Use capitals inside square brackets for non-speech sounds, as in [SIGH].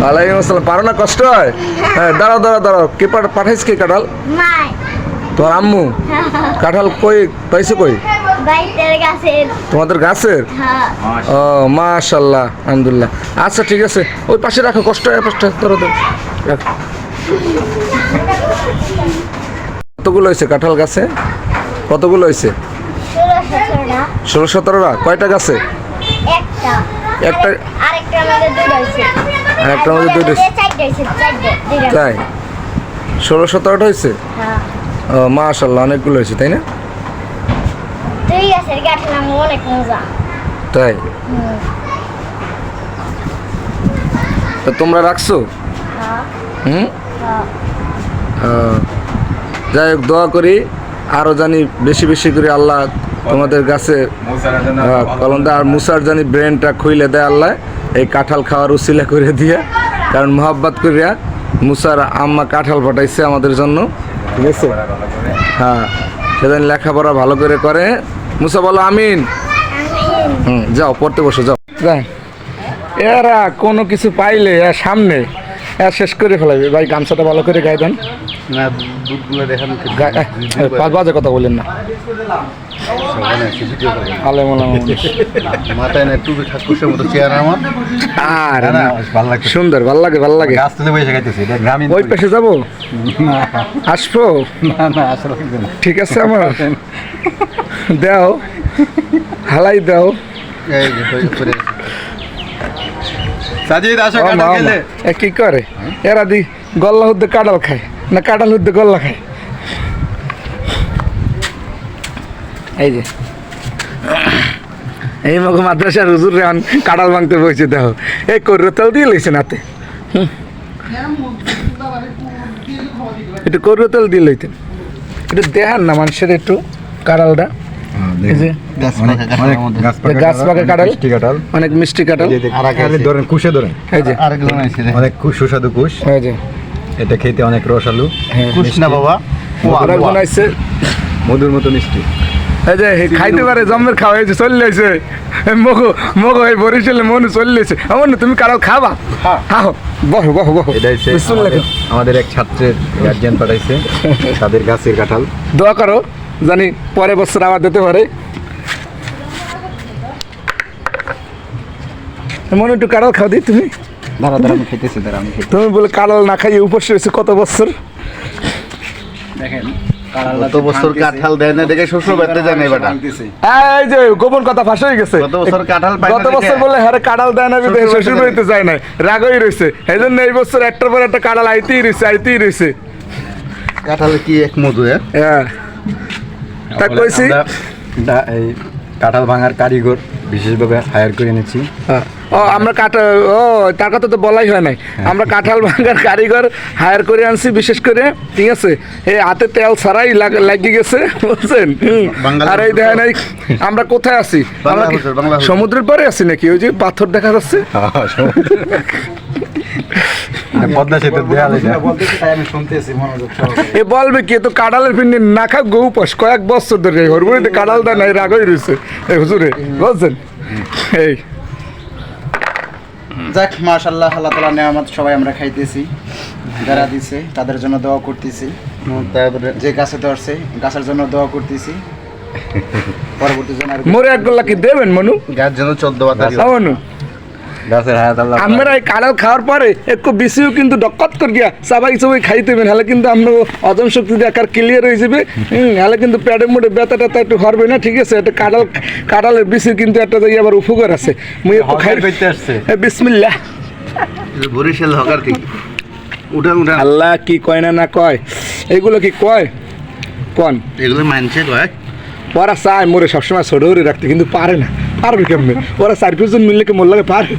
ওয়ালাইকুম আসসালাম। পারো না কষ্ট হয়? হ্যাঁ দাঁড়াও দাঁড়াও দাঁড়াও। কে পাঠ- পাঠাইছে কে কাঁঠাল? তোমার আম্মু? কাঁঠাল কই পাইছো কই? তোমাদের গাছের? হ্যাঁ। ও মাশাল্লাহ আলহামদুলিল্লাহ। আচ্ছা ঠিক আছে। ওই পাশে রাখো কষ্ট হয় পাশটা ধরো রাখো। কতগুলো হয়েছে কাঁঠাল গাছে? কতগুলো হয়েছে? ষোলো সতেরোটা। কয়টা গাছে? একটা আরেকটার মধ্যে দুটো হয়েছে। তাই? ষোলো সতেরোটা হয়েছে? হ্যাঁ। মাশাল্লাহ অনেকগুলো হয়েছে তাই না? তাই। তো তোমরা রাখছো? হ্যাঁ। হুম? হ্যাঁ। যাই হোক দোয়া করি আরও জানি বেশি বেশি করে আল্লাহ তোমাদের গাছে কলম দেয় আর মুসার জানি ব্রেনটা খুইলে দেয় আল্লাহ, এই কাঁঠাল খাওয়ার উসিলা করে দিয়ে। কারণ মোহাব্বত করিয়া মুসার আম্মা কাঁঠাল পাঠাইছে আমাদের জন্য। ঠিক আছে? হ্যাঁ সেদিন লেখাপড়া ভালো করে করে। মুসা বলো, আমিন। হুম, যাও, পড়তে বসো, যাও। এরা কোনো কিছু পাইলে সামনে। শেষ করে ফেলাবে। ভাই গামছাটা ভালো করে গায়ে দেন। না দুধগুলো দেখানো এ, পাঁচ বাজে কথা বলেন না। সুন্দর ভালো লাগে ভালো লাগে। ওই। পাশে যাব? আসব? ঠিক আছে আমার। দাও। হালাই দাও। সাজিদ আসো মা, খেলে এ কি করে? এরা দি গল্লা হুদ্দে কাঁঠাল খায় না কাঁঠাল হুদ্দে গল্লা খায়। এই যে। এই মগ মাদ্রাসার হুজুর রেহান কাঁঠাল ভাঙতে বসে দেখো। এই কর্র তেল দিয়ে লইছে নাতে। একটু কর্র তেল দিয়ে লইতেন। একটু দেখান না মানুষের একটু কাঁঠালটা। অনেক মিষ্টি কাঁঠাল। আছে। ধরেন কুশে ধরেন। আছে। অনেক সুস্বাদু কুশ। এটা খেতে অনেক রসালু। হ্যাঁ কুশ না বাবা মধুর মতো মিষ্টি। এই যে খাইতে পারে জম্মের খাওয়া হয়েছে চলে আছে মগো মগো এই বরিশালে মনে চলে আমার না তুমি কারও খাবা? খাও বহো বহো বহো। আমাদের এক ছাত্রের গার্জিয়ান পাঠাইছে তাদের গাছের কাঁঠাল। দোয়া করো। জানি পরে বছর আবার দিতে পারে। মনে একটু কারও খাও দিই তুমি। দাঁড়া দাঁড়া আমি খেতেছি দাঁড়া আমি খেতে তুমি বলে কালাল না খাইয়ে উপোস রয়েছে কত বছর? দেখেন কত বছর কাঁঠাল দেয় না দেখে শ্বশুর বাড়িতে যায় না এবার এই যে গোপন কথা ফাঁস হয়ে গেছে। গত বছর কাঁঠাল পাই না বছর বলে হ্যাঁ কাঁঠাল দেয় না বিধে শ্বশুর শ্বশুর বাড়িতে যায় না। রাগই রয়েছে। এই জন্য এই বছর একটার পর একটা কাঁঠাল আইতেই রয়েছে আইতেই রয়েছে। কাঁঠাল কি এক মধু হ্যাঁ? হ্যাঁ। তা কইছি এই কাঁঠাল ভাঙার কারিগর বিশেষভাবে হায়ার করে এনেছি। হ্যাঁ। ও আমরা কাঁঠাল ও তার কথা তো বলাই হয় নাই। আমরা কাঁঠাল ভাঙার কারিগর হায়ার করে আনছি বিশেষ করে ঠিক আছে? এই হাতে তেল ছাড়াই লাগ- লাগিয়ে গেছে বুঝছেন। বাঙালি আর এই দেখেন এই আমরা কোথায় আছি? আমরা। সমুদ্রের পরে আছি নাকি? ওই যে পাথর দেখা যাচ্ছে? [LAUGHS] পদ্মা দেয়াল মনোযোগ এ বলবে কি তো পিন্ডি না খা গৌ পাস কয়েক বছর ধরে দেয় নাই রাগই রয়েছে এই হুজুরে বুঝছেন এই। যাক মাশাল্লাহ আল্লাহ তালা নেয়ামত সবাই আমরা খাইতেছি যারা দিছে তাদের জন্য দোয়া করতেছি। তারপরে যে গাছে ধরছে গাছের জন্য দোয়া করতেছি। পরবর্তী জন আর মোরে এক গোল্লা কি দেবেন মনু? গাছ যেন চোদ্দ বাতারি হ্যাঁ, মনু। আমরা এই খাওয়ার পরে একটু বেশিও কিন্তু ডকত করে গিয়া সবাই সবাই খাইতেবেন হলে কিন্তু আমরা হজম শক্তি আকার ক্লিয়ার হয়ে যাবে। হলে কিন্তু ব্যথা ট্যাথা একটু হরবে না ঠিক আছে? একটা বেশি কিন্তু একটা আবার উপকার আছে। মুই একটু খাই বিসমিল্লাহ। বরিশাল হকার থেকে উঠান উঠান। আল্লাহ কি কয় না না কয়? এগুলো কি কয়? কন? এগুলো মানছে কয়? ওরা চায় মোরে সবসময় ছোট করে রাখতে কিন্তু পারে না। পারবে কেমনে? ওরা চার পাঁচজন মিললে কি মোল্লাকে পারে